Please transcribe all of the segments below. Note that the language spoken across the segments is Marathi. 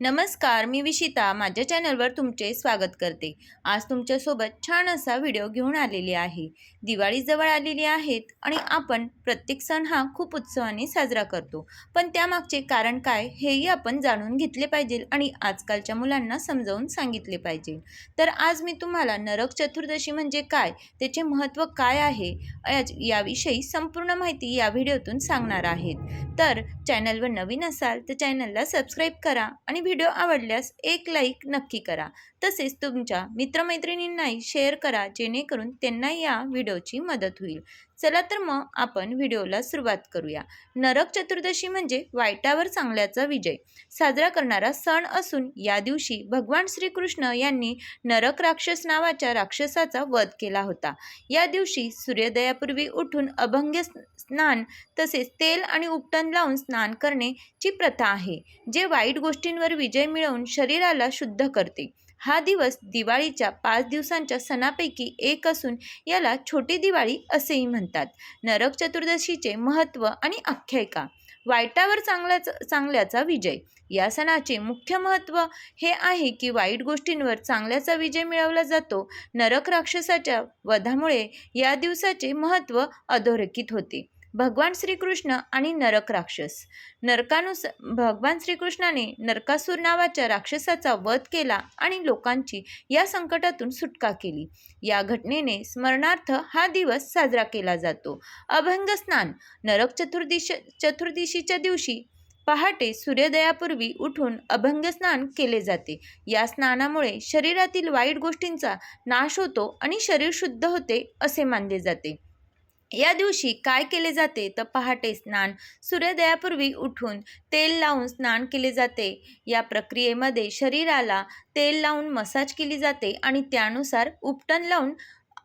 नमस्कार मी विशिता. माझ्या चॅनलवर तुमचे स्वागत करते. आज तुमच्यासोबत छान असा व्हिडिओ घेऊन आलेली आहे. दिवाळी जवळ आलेली आहेत आणि आपण प्रत्येक सण हा खूप उत्सवाने साजरा करतो. पण त्यामागचे कारण काय हेही आपण जाणून घेतले पाहिजे आणि आजकालच्या मुलांना समजावून सांगितले पाहिजे. तर आज मी तुम्हाला नरक चतुर्दशी म्हणजे काय त्याचे महत्त्व काय आहे याविषयी संपूर्ण माहिती या व्हिडिओतून सांगणार आहेत. तर चॅनलवर नवीन असाल तर चॅनलला सबस्क्राईब करा आणि व्हिडिओ आवडल्यास एक लाईक नक्की करा. तसेच तुमच्या मित्रमैत्रिणींनाही शेअर करा जेणेकरून त्यांना या व्हिडिओची मदत होईल. चला तर मग आपण व्हिडिओला सुरुवात करूया. नरक चतुर्दशी म्हणजे वाईटावर चांगल्याचा विजय. साजरा करणारा सण असून या दिवशी भगवान श्रीकृष्ण यांनी नरक राक्षस नावाच्या राक्षसाचा वध केला होता. या दिवशी सूर्योदयापूर्वी उठून अभंग स्नान तसेच तेल आणि उपटन लावून स्नान करण्याची प्रथा आहे जे वाईट गोष्टींवर विजय मिळवून शरीराला शुद्ध करते. हा दिवस दिवाळीच्या पाच दिवसांच्या सणापैकी एक असून याला छोटी दिवाळी असेही म्हणतात. नरक चतुर्दशीचे महत्त्व आणि आख्यायिका. वाईटावर चांगल्याचा चांगल्याचा विजय. या सणाचे मुख्य महत्त्व हे आहे की वाईट गोष्टींवर चांगल्याचा विजय मिळवला जातो. नरक राक्षसाच्या वधामुळे या दिवसाचे महत्त्व अधोरेखित होते. भगवान श्रीकृष्ण आणि नरक राक्षस. नरकानुस भगवान श्रीकृष्णाने नरकासूर नावाच्या राक्षसाचा वध केला आणि लोकांची या संकटातून सुटका केली. या घटनेने स्मरणार्थ हा दिवस साजरा केला जातो. अभंग स्नान नरक चतुर्दिश चतुर्दशीच्या दिवशी पहाटे सूर्योदयापूर्वी उठून अभंग स्नान केले जाते. या स्नानामुळे शरीरातील वाईट गोष्टींचा नाश होतो आणि शरीर शुद्ध होते असे मानले जाते. या दिवशी काय केले जाते? तर पहाटे स्नान सूर्योदयापूर्वी उठून तेल लावून स्नान केले जाते. या प्रक्रियेमध्ये शरीराला तेल लावून मसाज केली जाते आणि त्यानुसार उपटन लावून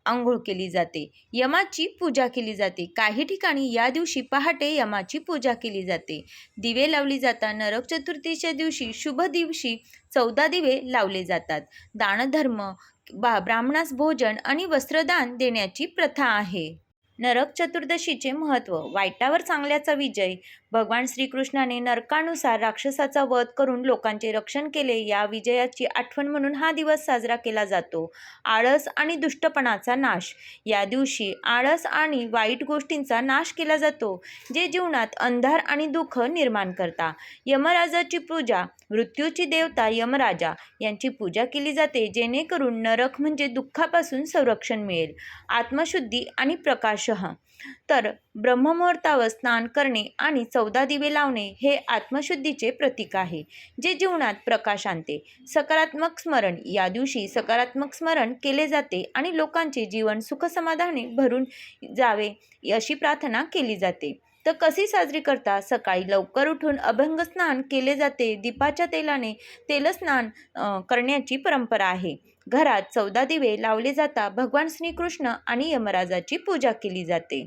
आंघोळ केली जाते. यमाची पूजा केली जाते. काही ठिकाणी या दिवशी पहाटे यमाची पूजा केली जाते. दिवे लावली जातात. नरक चतुर्थीच्या दिवशी शुभ दिवशी चौदा दिवे लावले जातात. दानधर्म बा ब्राह्मणास भोजन आणि वस्त्रदान देण्याची प्रथा आहे. नरक चतुर्दशीचे महत्त्व वाईटावर चांगल्याचा विजय भगवान श्रीकृष्णाने नरकानुसार राक्षसाचा वध करून लोकांचे रक्षण केले या विजयाची आठवण म्हणून हा दिवस साजरा केला जातो. आळस आणि दुष्टपणाचा नाश. या दिवशी आळस आणि वाईट गोष्टींचा नाश केला जातो जे जीवनात अंधार आणि दुःख निर्माण करता. यमराजाची पूजा मृत्यूची देवता यमराजा यांची पूजा केली जाते जेणेकरून नरक म्हणजे दुःखापासून संरक्षण मिळेल. आत्मशुद्धी आणि प्रकाश तर ब्रह्ममुहूर्तावर स्नान करणे आणि चौदा दिवे लावणे हे आत्मशुद्धीचे प्रतीक आहे जे जीवनात प्रकाश आणते. सकारात्मक स्मरण या दिवशी सकारात्मक स्मरण केले जाते आणि लोकांचे जीवन सुखसमाधाने भरून जावे अशी प्रार्थना केली जाते. तर कशी साजरी करता? सकाळी लवकर उठून अभंग स्नान केले जाते. दीपाच्या तेलाने तेलस्नान करण्याची परंपरा आहे. घरात चौदा दिवे लावले जाता भगवान श्रीकृष्ण आणि यमराजाची पूजा केली जाते.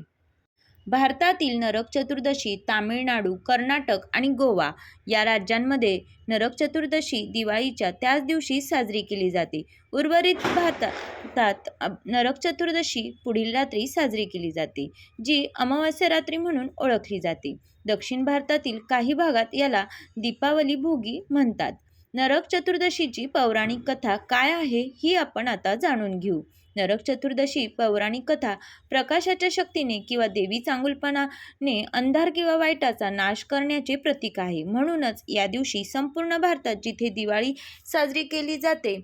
भारतातील नरक चतुर्दशी तामिळनाडू कर्नाटक आणि गोवा या राज्यांमध्ये नरक चतुर्दशी दिवाळीच्या त्याच दिवशी साजरी केली जाते. उर्वरित भारतात नरक चतुर्दशी पुढील रात्री साजरी केली जाते जी अमावास्या रात्री म्हणून ओळखली जाते. दक्षिण भारतातील काही भागात याला दीपावली भोगी म्हणतात. नरक चतुर्दशीची पौराणिक कथा काय आहे ही आपण आता जाणून घेऊ. नरक चतुर्दशी पौराणिक कथा प्रकाशाच्या शक्तीने किंवा देवी चांगुलपणाने अंधार किंवा वाईटाचा नाश करण्याचे प्रतीक आहे. म्हणूनच या दिवशी संपूर्ण भारतात जिथे दिवाळी साजरी केली जाते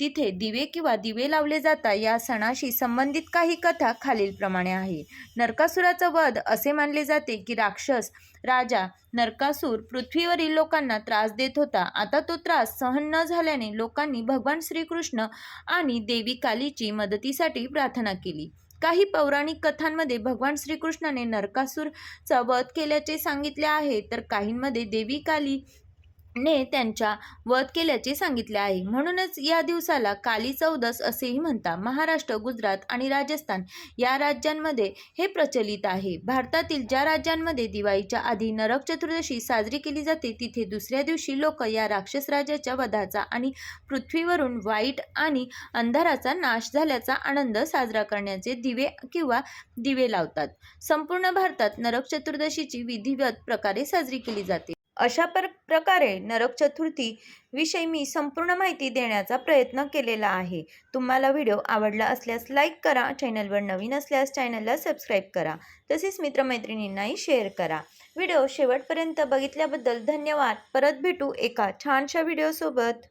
तिथे दिवे किंवा दिवे लावले जातात या सणाशी संबंधित काही कथा खालीलप्रमाणे आहे. नरकासुराचा वध असे मानले जाते की राक्षस राजा नरकासूर पृथ्वीवरील लोकांना त्रास देत होता. आता तो त्रास सहन न झाल्याने लोकांनी भगवान श्रीकृष्ण आणि देवी कालीची मदतीसाठी प्रार्थना केली. काही पौराणिक कथांमध्ये भगवान श्रीकृष्णाने नरकासूरचा वध केल्याचे सांगितले आहे तर काहींमध्ये देवी काली ने त्यांच्या वध केल्याचे सांगितले आहे. म्हणूनच या दिवसाला काली चौदस असेही म्हणतात. महाराष्ट्र गुजरात आणि राजस्थान या राज्यांमध्ये हे प्रचलित आहे. भारतातील ज्या राज्यांमध्ये दिवाळीच्या आधी नरक चतुर्दशी साजरी केली जाते तिथे दुसऱ्या दिवशी लोक या राक्षस राजाच्या वधाचा आणि पृथ्वीवरून वाईट आणि अंधाराचा नाश झाल्याचा आनंद साजरा करण्याचे दिवे किंवा दिवे लावतात. संपूर्ण भारतात नरक चतुर्दशीची विधिवत प्रकारे साजरी केली जाते. अशा पर प्रकारे नरक चतुर्थी विषयी मी संपूर्ण माहिती देण्याचा प्रयत्न केलेला आहे. तुम्हाला व्हिडिओ आवडला असल्यास लाईक करा चॅनलवर नवीन असल्यास चॅनलला सबस्क्राईब करा. तसेच मित्रमैत्रिणींनाही शेअर करा. व्हिडिओ शेवटपर्यंत बघितल्याबद्दल धन्यवाद. परत भेटू एका छानशा व्हिडिओसोबत.